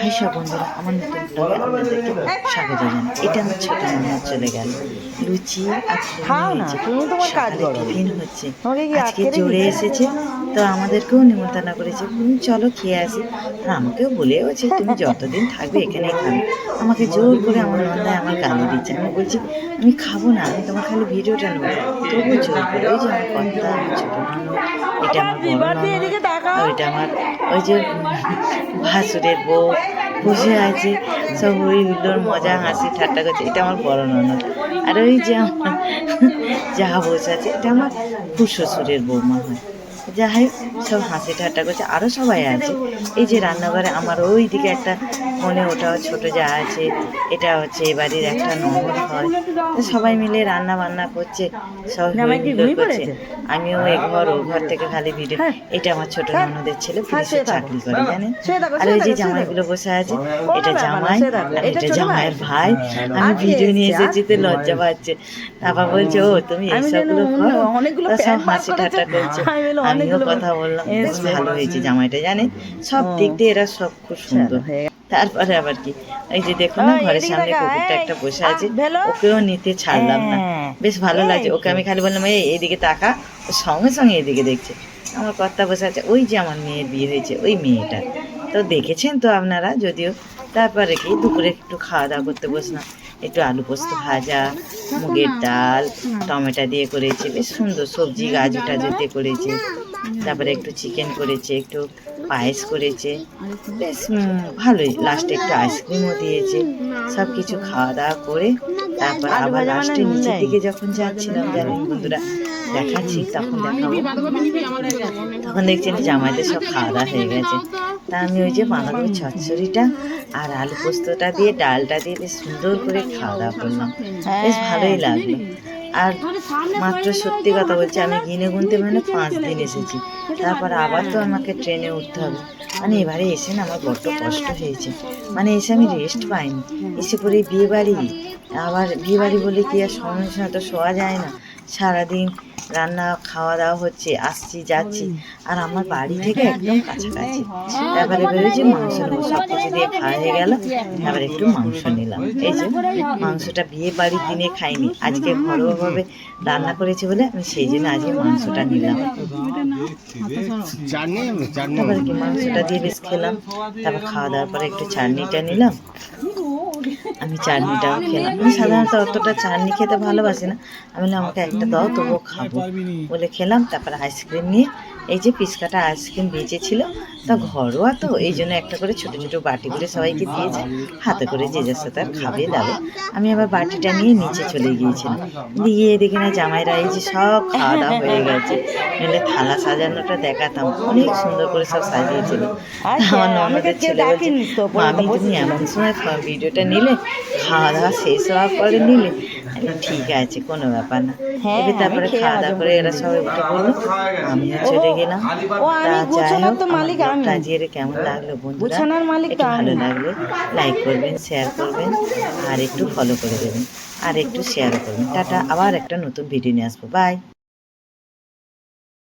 বন্ধুরা আমার নতুন ব্লগে আপনাদেরকে স্বাগত জানাই। এটা আমার ছোট ননদ চলে গেল। লুচি খাও না, হয়েছে। তুমি তোমার কাজ করো। টিফিন হচ্ছে। আজকে জোরে এসেছে তো আমাদেরকেও নিমন্ত্রণ করেছে। "তুমি চলো খেয়ে আসি। আর আমাকেও বলেও যে তুমি যতদিন থাকবে এখানে খাবে। আমাকে জোর করে আমার নন্দায় আমার গালি দিচ্ছে। আমি বলছি আমি খাব না আমি তোমার খালি ভিডিওটা নেব। তবুও জোর করে ওই যে আমার আমার ছোট এটা আমার ওইটা আমার ওই যে ভাসুরের বউ। বসে আছে, সব ওই হুল্লোর মজা, হাসি, ঠাট্টা করছে। এটা আমার বড় ননদ। আর ওই যে আমার যা বসে আছে, এটা আমার শ্বশুরের বৌমা হয়। যাই হোক সব হাসি ঠাট্টা করছে আরও সবাই আছে। এই যে রান্নাঘরে আমার ওই দিকে একটা মনে ওটাও ছোট যা আছে এটা হচ্ছে এ বাড়ির একটা ননদ হয় সবাই মিলে রান্না বান্না করছে সব জামাই কি করছে। আমিও এ ঘর ও ঘর থেকে খালি ভিডিও। হ্যাঁ। এটা আমার ছোট হ্যাঁ। ননদের ছেলে হ্যাঁ, পুলিশে চাকরি করে জানেন? আর ওই যে জামাইগুলো বসে আছে এটা জামাই এটা জামাইয়ের ভাই। আমি ভিডিও নিয়ে এসছে? এসেছি তো লজ্জা পাচ্ছে। তারপর বলছে ও তুমি এইসবগুলো করো। সব হাসি ঠাট্টা করেছে। আমিও কথা বললাম বেশ ভালো হয়েছে জামাইটা জানেন? সব দিক দিয়ে এরা সব খুব সুন্দর। হয়ে তারপরে আবার কি? এই যে দেখো না ঘরের সামনে কুকুরটা একটা বসে আছে ওকেও নিতে ছাড়লাম না। হ্যাঁ। বেশ ভালো লাগছে। ওকে আমি খালি বললাম এই এইদিকে তাকা। সঙ্গে সঙ্গে এদিকে দেখছে। আমার কর্তা বসে আছে ওই যে আমার মেয়ের বিয়ে হয়েছে ওই মেয়েটা। তো দেখেছেন তো আপনারা, যদিও তারপরে কি দুপুরে একটু খাওয়া দাওয়া করতে বসলাম। একটু আলু পোস্ত ভাজা, মুগের ডাল, টমেটো দিয়ে করেছে, বেশ সুন্দর সবজি, গাজর টাজর দিয়ে করেছে। তারপরে একটু চিকেন করেছে, একটু পায়েস করেছে, বেশ ভালোই। লাস্টে একটু আইসক্রিমও দিয়েছে সব কিছু খাওয়া দাওয়া করে তারপর আবার লাস্টে নিচের দিকে যখন যাচ্ছিলাম, জানেন বন্ধুরা, দেখাচ্ছি, তখন দেখাবো। তখন দেখছেন জামাইদের সব খাওয়া দাওয়া হয়ে গেছে। তা আমি ওই যে বাঁধাকপি চচ্চড়িটা আর আলু পোস্তটা দিয়ে, ডালটা দিয়ে বেশ সুন্দর করে খাওয়া দাওয়া করলাম। বেশ ভালোই লাগল। আর মাত্র সত্যি কথা বলছি, আমি গিনে গুনতে মানে পাঁচ দিন এসেছি। তারপর আবার তো আমাকে ট্রেনে উঠতে হবে। মানে এবারে এসে না আমার বড্ড কষ্ট হয়েছে। মানে এসে আমি রেস্ট পাইনি। এসে পরে বিয়ে বাড়ি। আবার বিয়ে বাড়ি বলে কি আর সময় সময় তো শোয়া যায় না। সারাদিন রান্না খাওয়া দাওয়া হচ্ছে আসছি যাচ্ছি। আর আমার বাড়ি থেকে একদম কাছাকাছি। তারপরে বেরোচ্ছি মাংস নেব সব কিছু দিয়ে খাওয়া হয়ে গেল। তারপরে একটু মাংস নিলাম। এই যে মাংসটা বিয়ে বাড়ির দিনে খাইনি আজকে ঘরোয়াভাবে রান্না করেছি বলে আমি সেই জন্য আজকে মাংসটা নিলাম। তারপরে কি মাংসটা দিয়ে বেশ খেলাম তারপর খাওয়া দাওয়ার পরে একটু চাটনিটা নিলাম। আমি চাটনিটাও খেলাম। আমি সাধারণত অতটা চাটনি খেতে ভালোবাসি না। আমি বললাম আমাকে একটা দাও তবুও খাব। বলে খেলাম তারপর আইসক্রিম নিয়ে এই যে পিসকাটা আইসক্রিম বেঁচেছিল তা ঘরোয়া তো এই জন্য একটা করে ছোট ছোট বাটি করে সবাইকে দিয়েছে হাতে করে যে যার সাথে আর খাবে দাবে। আমি আবার বাটিটা নিয়ে নিচে চলে গিয়েছিলাম। দিয়ে দেখি না জামাইরা এই যে সব খাওয়া দাওয়া হয়ে গেছে। নইলে থালা সাজানোটা দেখাতাম অনেক সুন্দর করে সব সাজিয়েছিল। আচ্ছা, আমার ননদের ছেলে বলছে মামি তুমি এমন সময় ভিডিওটা নিলে খাওয়া দাওয়া শেষ হওয়ার পরে নিলে ঠিক আছে কোনো ব্যাপার না। হ্যাঁ, এবার তারপরে আমি খাওয়া দাওয়া করে করে এরা সবাই উঠে পড়ল আমিও চলে গেলাম ও, আমি গোছানোর তো মালিক আমি। কাজের কেমন লাগল বন্ধুরা? গোছানোর মালিক তো ভালো আমি। লাগলে লাইক করবেন শেয়ার করবেন আর একটু ফলো করে দেবেন আর একটু শেয়ার করবেন। টাটা আবার একটা নতুন ভিডিও নিয়ে আসব। বাই